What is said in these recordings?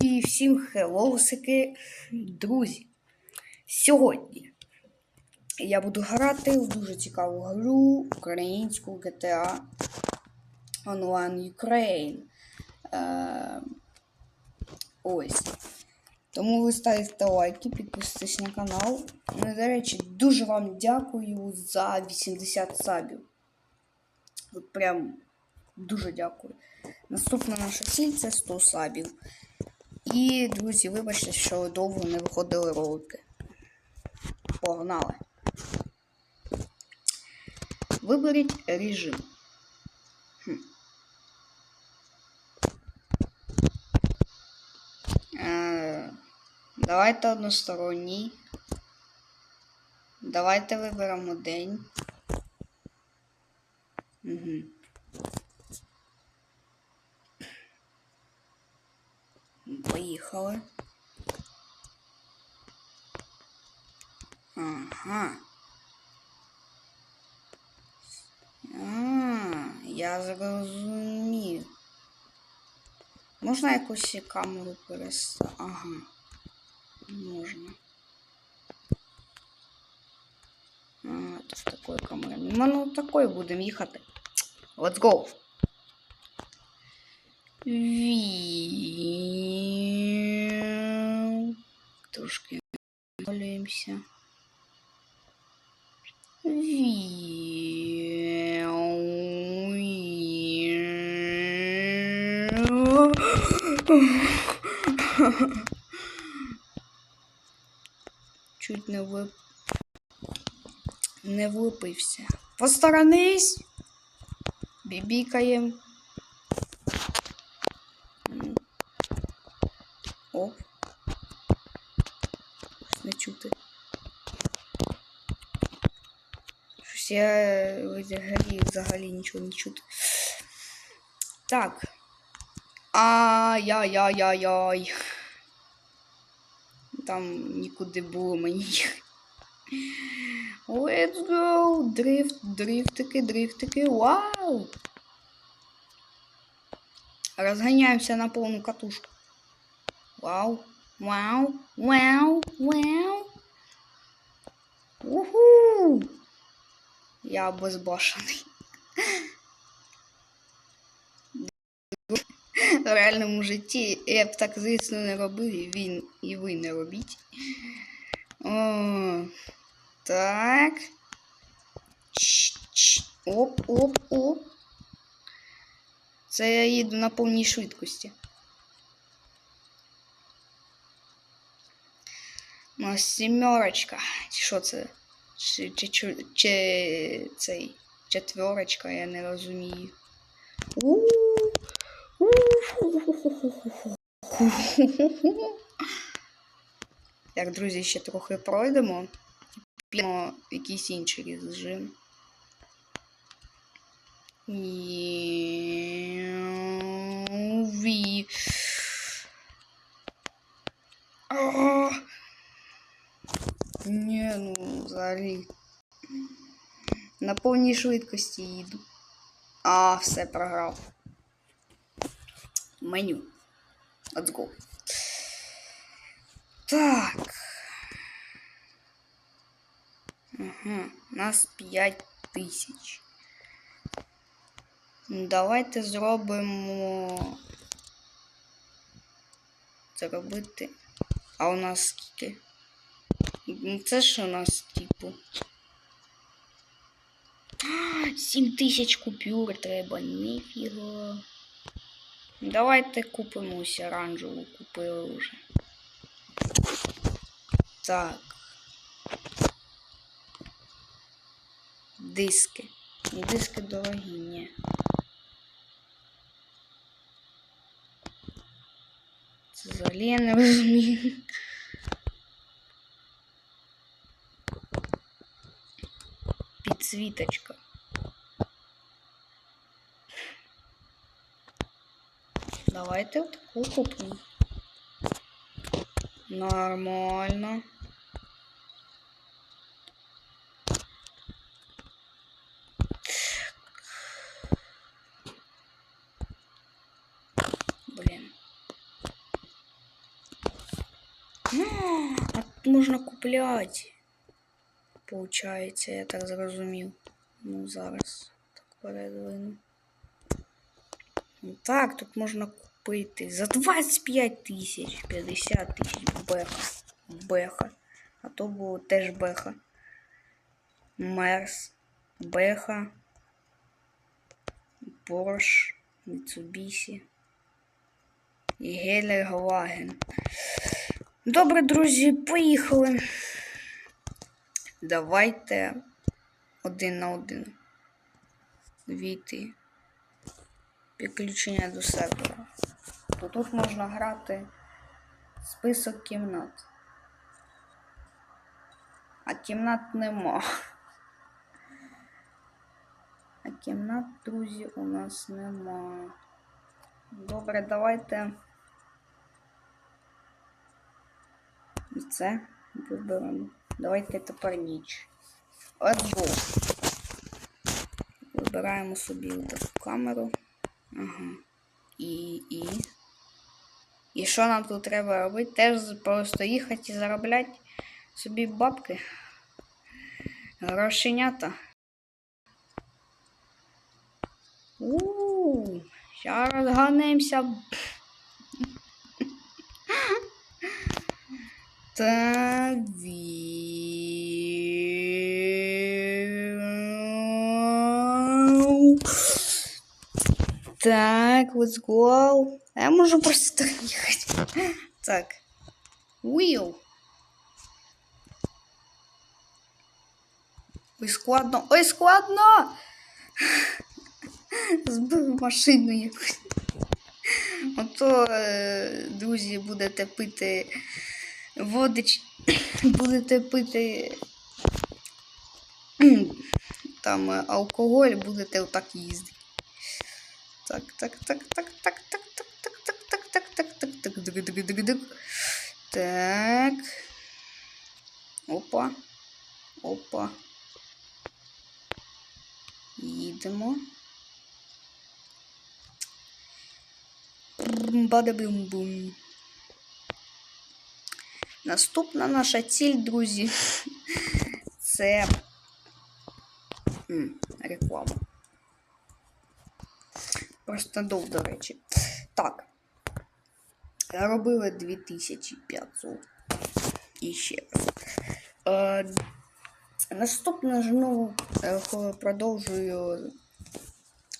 І всім хелосики, друзі. Сьогодні я буду грати в дуже цікаву гру українську GTA Online Ukraine. Е, ось. Тому ви ставите лайки, підписуйтесь на канал. Ну, до речі, дуже вам дякую за 80 сабів. От прям дуже дякую. Наступна наша ціль це 100 сабів. І, друзі, вибачте, що довго не виходили ролики. Погнали. Виберіть режим. Хм. Е, давайте односторонній. Давайте виберемо день. Угу. Ага. А, я зрозумів. Можна якусь камеру переставити? Ага. Можна. А, то з такої камери. Ну, ну такою будемо їхати. Let's go. Віу. Трошки Чуть не вип... не влупився. Посторонись! Бібікаєм. Оп. Щось не чути. Щось я взагалі, взагалі нічого не чути. Так. Ай-яй-яй-яй-яй. Там нікуди було мені. Let's go! Дрифт, дрифтики, дрифтики. Вау! Розганяємося на повну катушку. Вау! Вау! Вау! Вау! Уху! Я безбашений. В реальному житті я б так, звісно, не робив, і він і ви не робіть. О, так. Оп, оп, оп. Це я їду на повній швидкості. У нас сімерочка. Що це? Чи, чи, чи, чи цей четверочка, я не розумію. У Так, друзі, ще трохи пройдемо. Підемо якийсь інший режим. А! Ні, ну, взагалі. На повній швидкості їду. А, все програв. Меню. Let's go. Так. Угу. Нас 5 тисяч. Ну, Давайте зробимо. Зробити. А у нас скільки? Ну, Це ж у нас, типу. 7 тисяч купюр треба, ніфіга. Давайте купимо ось оранжеву купили вже. Так. Диски. Диски дорогі, ні. Це взагалі я не розумію. Підсвіточка. Давайте такую куплю. Нормально. Блин. а тут можна купляти. Получається, я так зрозумів. Ну, зараз так передвину. Ну, Так, тут можна купити за 25 тисяч, 50 тисяч беха. Беха. А то було теж беха. Мерс, беха. Порш, Mitsubishi і Гелендваген. Добре, друзі, поїхали. Давайте один на один. Війти. Підключення до сервера. То тут можна грати список кімнат. А кімнат нема. А кімнат, друзі, у нас нема. Добре, давайте. І це виберемо. Давайте тепер ніч. Go. Вибираємо собі камеру. Ага. І. і. І що нам тут треба робити? Теж просто їхати і заробляти собі бабки. Грошенята. Ууу, зараз розганемося. Та ві- Так, let's go. Я можу просто так їхати. Так. Wheel. Ой, складно. Ой, складно! Збив машину якусь. Ото, е, друзі, будете пити водич, будете пити там е, алкоголь, будете отак їздити. Так, так, так, так, так, так, так, так, так, так, так, так, так, так, дик, дик, дик, дик. Так. Опа. Опа. Їдемо. Бадабум-бум. Наступна наша ціль, друзі, це М, реклама. Просто дов, до речі. Так. Робили 2500. І ще раз. Е, наступне ну, е, продовжую.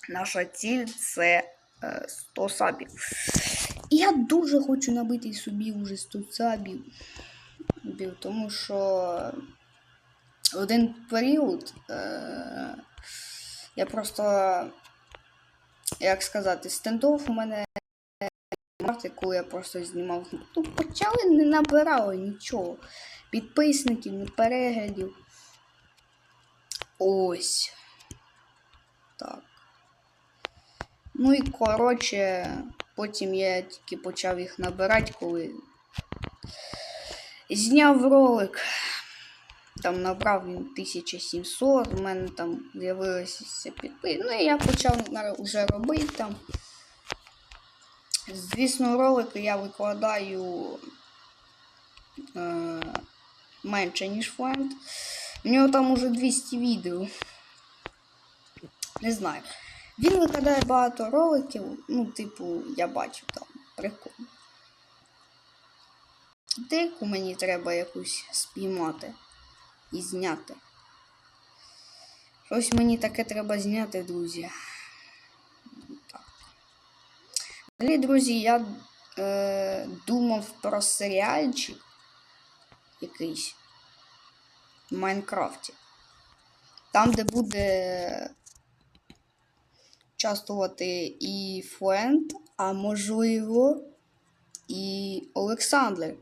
Наша ціль це е, 100 сабів. І я дуже хочу набити собі вже 100 сабів. Тому що один період е, я просто, як сказати, стендов у мене коли я просто знімав. Ну, почали не набирали нічого. Підписників, не переглядів. Ось. Так. Ну і коротше, потім я тільки почав їх набирати, коли зняв ролик. Там набрав він 1700, у мене там з'явилося підпис. Ну і я почав вже робити там. Звісно, ролики я викладаю е, менше, ніж фленд. У нього там уже 200 відео. Не знаю. Він викладає багато роликів, ну, типу, я бачу там прикольно. Дику мені треба якусь спіймати і зняти. Щось мені таке треба зняти, друзі. Так. Далі, друзі, я е, думав про серіальчик якийсь в Майнкрафті. Там, де буде участвувати і Фленд, а можливо, і Олександр.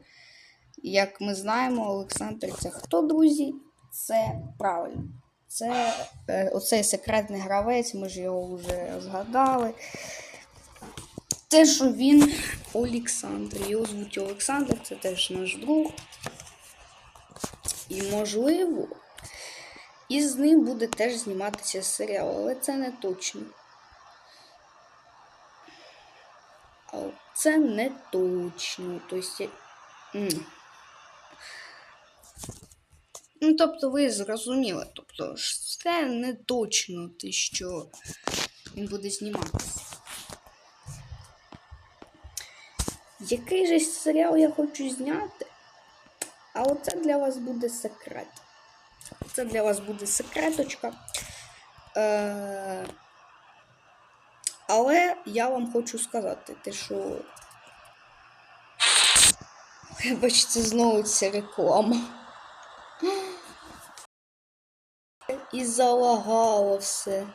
Як ми знаємо, Олександр це хто, друзі? Це правильно. Це е, оцей секретний гравець, ми ж його вже згадали. Те, що він Олександр. Його звуть Олександр, це теж наш друг. І можливо, із ним буде теж зніматися серіал, але це не точно. Це не точно. Тобто. Ну, тобто, ви зрозуміли. Тобто, це не точно те, що він буде зніматися. Який же серіал я хочу зняти? А оце для вас буде секрет. Це для вас буде секреточка. Е- але я вам хочу сказати, те, що. Бачите, знову ця реклама. І залагало все.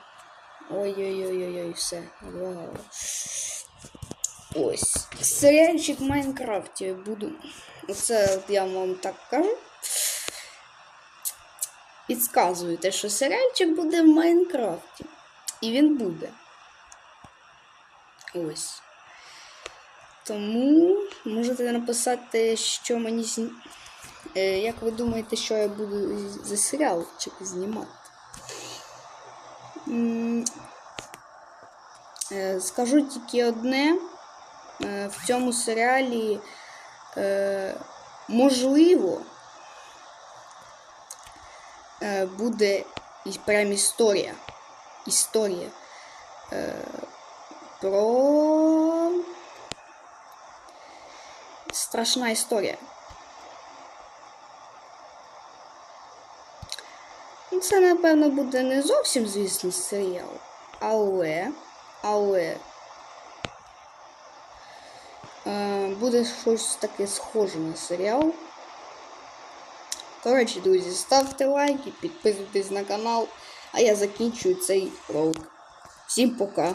Ой-ой-ой-ой, все, залагало. Ось. Серіальчик в Майнкрафті буду. Оце я вам так кажу. Підказую те, що серіальчик буде в Майнкрафті. І він буде. Ось. Тому можете написати, що мені Як ви думаєте, що я буду за серіалчик знімати? Е, Скажу тільки одне. Е, В цьому серіалі е, можливо е, буде прям історія. Історія е, про страшна історія. Ну, Це, напевно, буде не зовсім, звісно, серіал. Але, але е, буде щось таке схоже на серіал. Коротше, друзі, ставте лайки, підписуйтесь на канал, а я закінчую цей ролик. Всім пока!